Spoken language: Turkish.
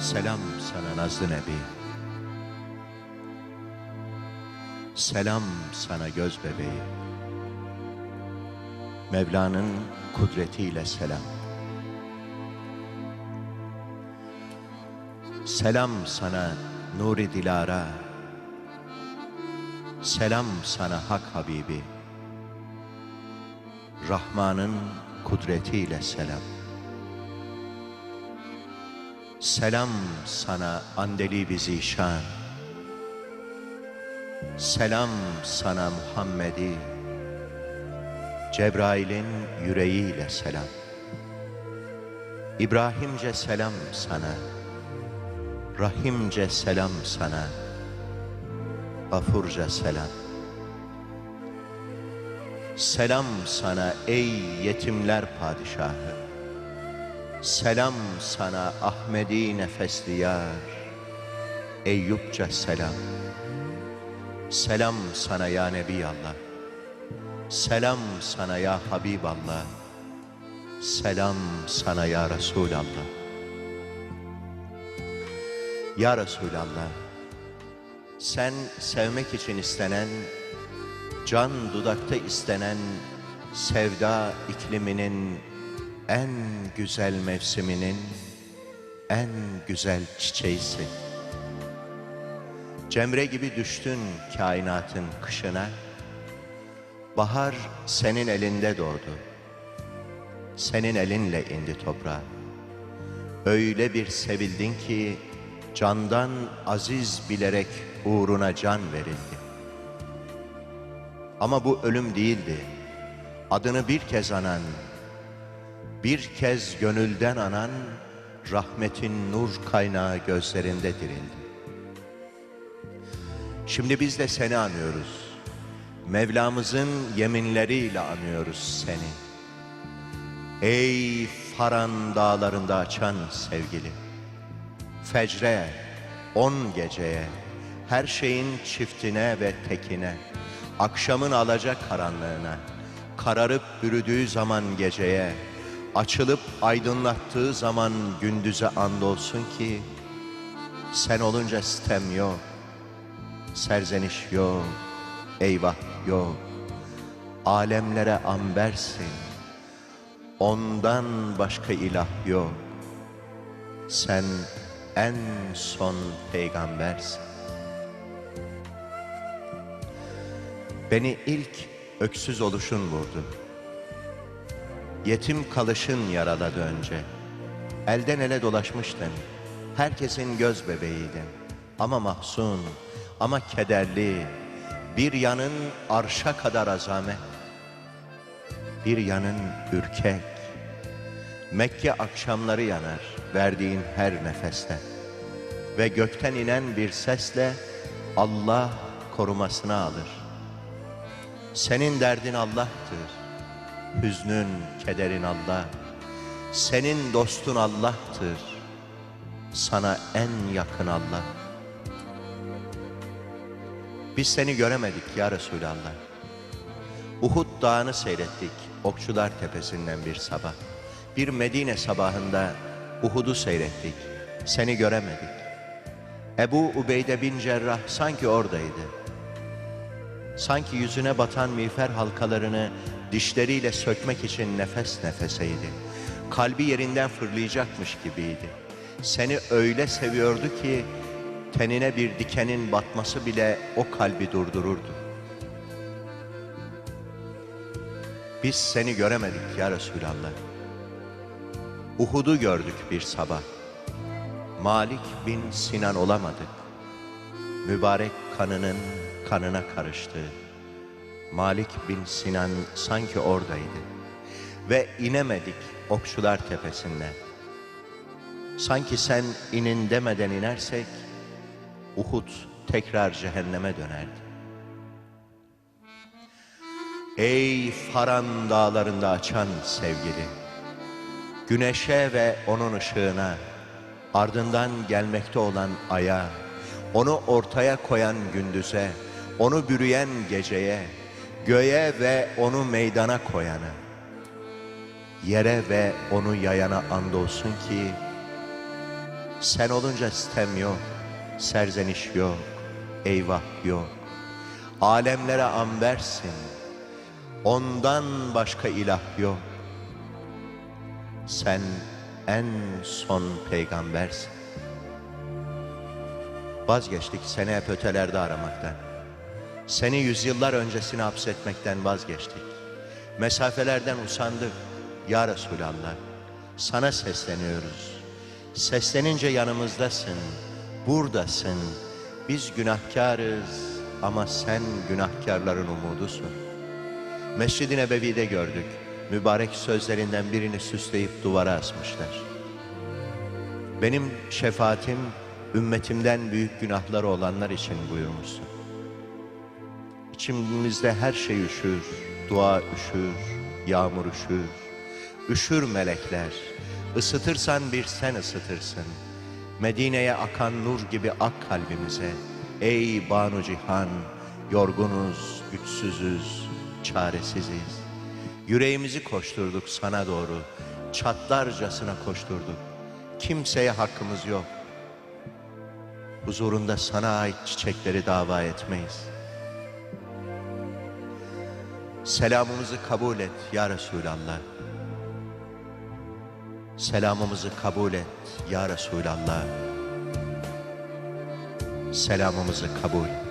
Selam sana Nazlı Nebi. Selam sana göz bebeği. Mevla'nın kudretiyle selam. Selam sana Nuri Dilara. Selam sana Hak Habibi. Rahman'ın kudretiyle selam. Selam sana Andeli Zişan. Selam sana Muhammed'i. Cebrail'in yüreğiyle selam. İbrahimce selam sana. Rahimce selam sana. Gafurca selam. Selam sana ey yetimler padişahı. Selam sana Ahmedi nefesli yar. Eyyubça selam. Selam sana ya Nebiyallah. Selam sana ya Habiballah. Selam sana ya Resulallah. Ya Resulallah. Sen sevmek için istenen, can dudakta istenen sevda ikliminin en güzel mevsiminin en güzel çiçeğisin. Cemre gibi düştün kainatın kışına. Bahar senin elinde doğdu. Senin elinle indi toprağa. Öyle bir sevildin ki candan aziz bilerek uğruna can verildi. Ama bu ölüm değildi. Adını bir kez anan, bir kez gönülden anan rahmetin nur kaynağı gözlerinde dirildi. Şimdi biz de seni anıyoruz. Mevlamızın yeminleriyle anıyoruz seni. Ey Faran dağlarında açan sevgili. Fecre, on geceye, her şeyin çiftine ve tekine, akşamın alacak karanlığına, kararıp bürüdüğü zaman geceye, açılıp aydınlattığı zaman gündüze andolsun ki, sen olunca sitem yok, serzeniş yok, eyvah yok. Alemlere ambersin, ondan başka ilah yok. Sen en son peygambersin. Beni ilk öksüz oluşun vurdu. Yetim kalışın yaraladı önce. Elden ele dolaşmıştın. Herkesin göz bebeğiydin. Ama mahzun, ama kederli. Bir yanın arşa kadar azamet. Bir yanın ürkek. Mekke akşamları yanar verdiğin her nefeste. Ve gökten inen bir sesle Allah korumasına alır. Senin derdin Allah'tır. Hüznün, kederin Allah. Senin dostun Allah'tır. Sana en yakın Allah. Biz seni göremedik ya Resulallah. Uhud dağını seyrettik Okçular Tepesi'nden bir sabah. Bir Medine sabahında Uhud'u seyrettik. Seni göremedik. Ebu Ubeyde bin Cerrah sanki oradaydı. Sanki yüzüne batan miğfer halkalarını dişleriyle sökmek için nefes nefeseydi. Kalbi yerinden fırlayacakmış gibiydi. Seni öyle seviyordu ki tenine bir dikenin batması bile o kalbi durdururdu. Biz seni göremedik ya Resulallah. Uhud'u gördük bir sabah. Malik bin Sinan olamadık. Mübarek kanının kanına karıştı. Malik bin Sinan sanki oradaydı. Ve inemedik Okçular Tepesi'nden. Sanki sen inin demeden inersek, Uhud tekrar cehenneme dönerdi. Ey Faran dağlarında açan sevgili, güneşe ve onun ışığına, ardından gelmekte olan aya, onu ortaya koyan gündüze, onu bürüyen geceye, göğe ve onu meydana koyana, yere ve onu yayana andolsun ki, Sen olunca sistem yok, serzeniş yok, eyvah yok. Alemlere ambersin, ondan başka ilah yok. Sen en son peygambersin. Vazgeçtik seni hep ötelerde aramaktan. Seni yüzyıllar öncesine hapsetmekten vazgeçtik. Mesafelerden usandık. Ya Resulallah, sana sesleniyoruz. Seslenince yanımızdasın, buradasın. Biz günahkarız ama sen günahkarların umudusun. Mescid-i Nebevi'de gördük. Mübarek sözlerinden birini süsleyip duvara asmışlar. Benim şefaatim ümmetimden büyük günahları olanlar için buyurmuşsun. İçimizde her şey üşür, dua üşür, yağmur üşür, üşür melekler. Isıtırsan bir sen ısıtırsın. Medine'ye akan nur gibi ak kalbimize. Ey Banu Cihan, yorgunuz, güçsüzüz, çaresiziz. Yüreğimizi koşturduk sana doğru, çatlarcasına koşturduk. Kimseye hakkımız yok. Huzurunda sana ait çiçekleri dava etmeyiz. Selamımızı kabul et ya Resulallah. Selamımızı kabul et ya Resulallah. Selamımızı kabul et.